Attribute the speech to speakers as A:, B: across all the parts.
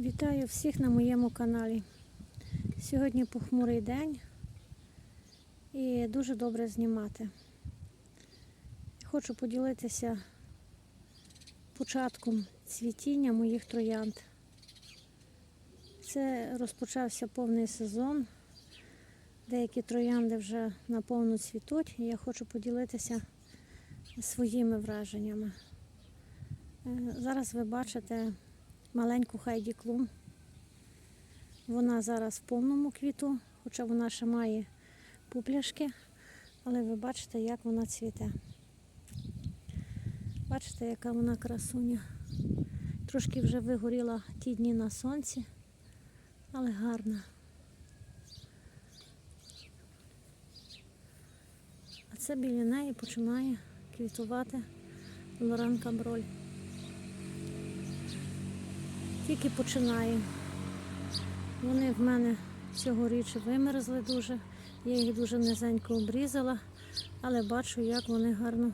A: Вітаю всіх на моєму каналі. Сьогодні похмурий день і дуже добре знімати. Хочу поділитися початком цвітіння моїх троянд. Це розпочався повний сезон. Деякі троянди вже наповну цвітуть, і я хочу поділитися своїми враженнями. Е, Зараз ви бачите маленьку Хайді Клум. Вона зараз в повному квіту, хоча вона ще має пупляшки, але ви бачите, як вона цвіте. Бачите, яка вона красуня. Трошки вже вигоріла ті дні на сонці, але гарна. А це біля неї починає квітувати Лоранка Броль. Тільки починаю. Вони в мене цьогоріч вимерзли дуже. Я їх дуже низенько обрізала, але бачу, як вони гарно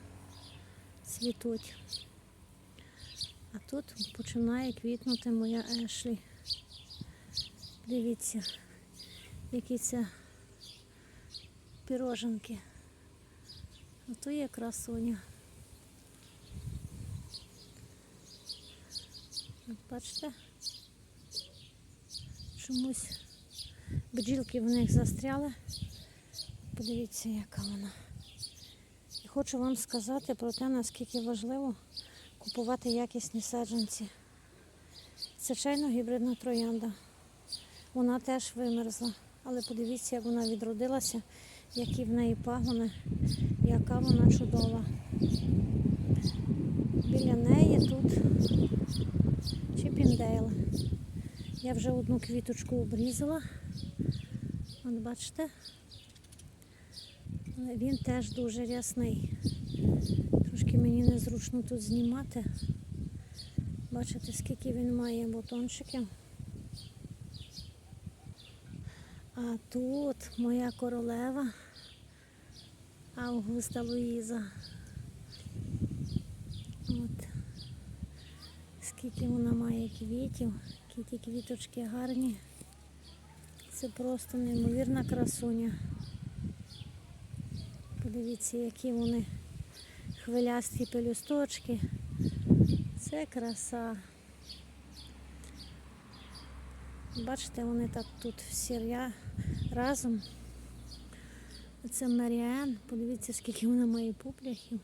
A: цвітуть. А тут починає квітнути моя Ешлі. Дивіться, які це піроженки. Ото є красуня. Бачите? Чомусь бджілки в них застряли. Подивіться, яка вона. І хочу вам сказати про те, наскільки важливо купувати якісні саджанці. Це чайно гібридна троянда. Вона теж вимерзла. Але подивіться, як вона відродилася, які в неї пагони, яка вона чудова. Біля неї тут Чіпіндейл. Я вже одну квіточку обрізала. От бачите? Він теж дуже рясний. Трошки мені незручно тут знімати. Бачите, скільки він має бутончиків. А тут моя королева Августа Луїза. От. Скільки вона має квітів, які ті квіточки гарні. Це просто неймовірна красуня. Подивіться, які вони хвилясті пелюсточки. Це краса. Бачите, вони так тут всі разом. Це Маріан. Подивіться, скільки вона має пупляхів.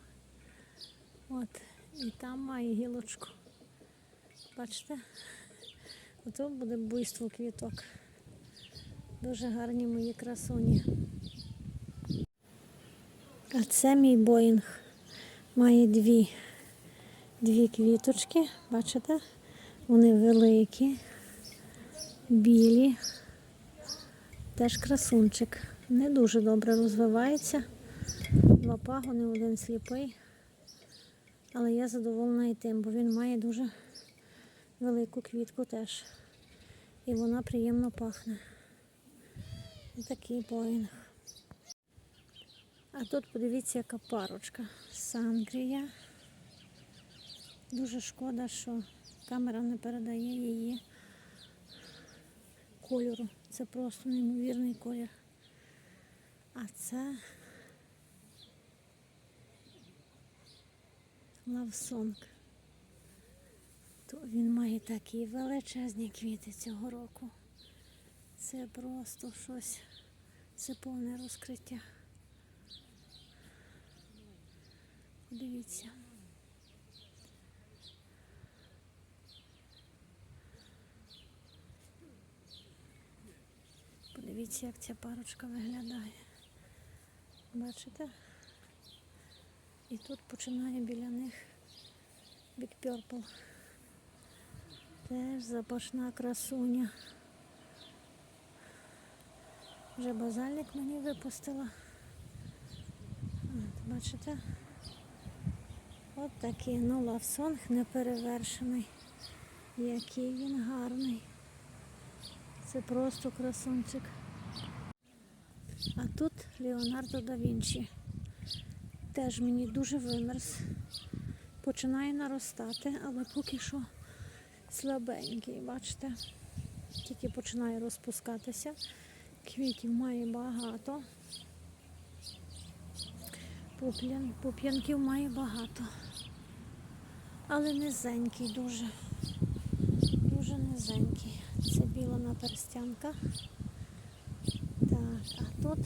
A: От. І там має гілочку. Бачите? Ото буде буйство квіток. Дуже гарні мої красуні. А це мій боїнг. Має дві, дві квіточки. Бачите? Вони великі, білі. Теж красунчик. Не дуже добре розвивається. Два пагони, один сліпий. Але я задоволена і тим, бо він має дуже велику квітку теж. І вона приємно пахне. І такий боїнг. А тут подивіться, яка парочка. Сангрія. Дуже шкода, що камера не передає її кольору. Це просто неймовірний колір. А це лавсонг. То він має такі величезні квіти цього року. Це просто щось. Це повне розкриття. Дивіться. Подивіться, як ця парочка виглядає. Бачите? І тут починає біля них Big Purple. Теж запашна красуня. Вже базальник мені випустила. От, бачите? От такий, ну лавсонг неперевершений. Який він гарний. Це просто красунчик. А тут Леонардо да Вінчі. Теж мені дуже вимерз. Починає наростати, але поки що слабенький, бачите? Тільки починає розпускатися. Квітів має багато. Пуп'ян, пуп'янків має багато. Але низенький дуже. Дуже низенький. Це біла наперстянка. Так, а тут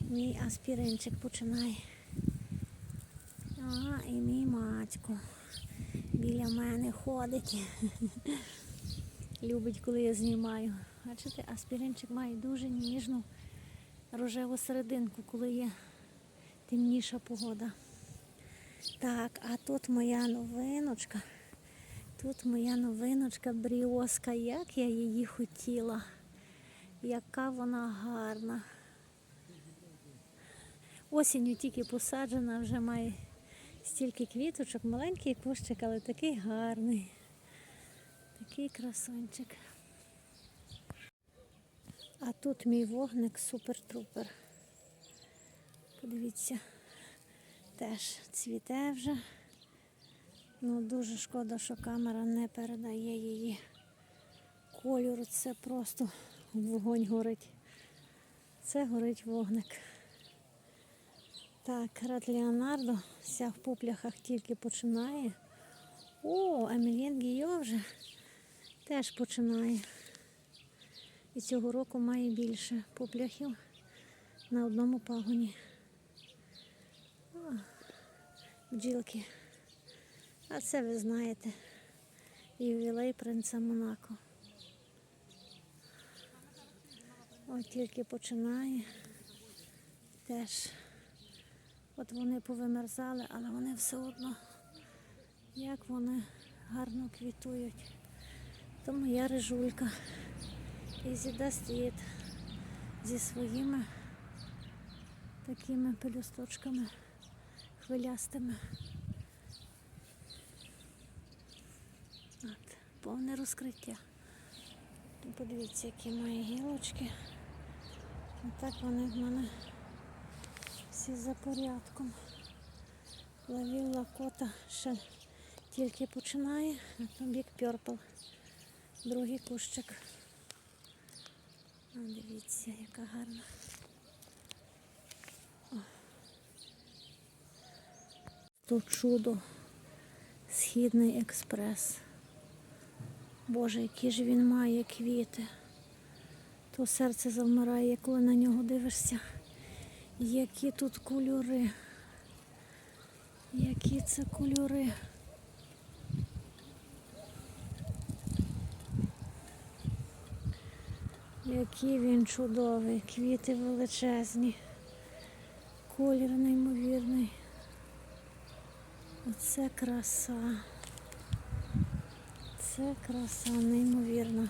A: мій аспіринчик починає. Ага, і мій матько біля мене ходить. Любить, коли я знімаю. Бачите, аспіринчик має дуже ніжну рожеву серединку, коли є темніша погода. Так, а тут моя новиночка. Тут моя новиночка бріоска. Як я її хотіла. Яка вона гарна. Осінню тільки посаджена, вже має стільки квіточок, маленький кущик, але такий гарний. Такий красунчик. А тут мій вогник супер-трупер. Подивіться, теж цвіте вже. Ну, дуже шкода, що камера не передає її кольору. Це просто вогонь горить. Це горить вогник. Так, Рад Леонардо вся в пупляхах тільки починає. О, Емілієн Гійо вже теж починає. І цього року має більше пупляхів на одному пагоні. О, бджілки. А це ви знаєте. Ювілей принца Монако. От тільки починає. Теж. От вони повимерзали, але вони все одно, як вони гарно квітують. То моя рижулька. І зіда стоїть зі своїми такими пелюсточками хвилястими. От, повне розкриття. Подивіться, які має гілочки. Отак вони в мене всі за порядком. Лавіла кота ще тільки починає, а то бік пьорпл. Другий кущик. А, дивіться, яка гарна. О. Тут чудо. Східний експрес. Боже, які ж він має квіти. То серце завмирає, коли на нього дивишся. Які тут кольори. Які це кольори. Який він чудовий, квіти величезні, колір неймовірний. Оце краса. Це краса неймовірна.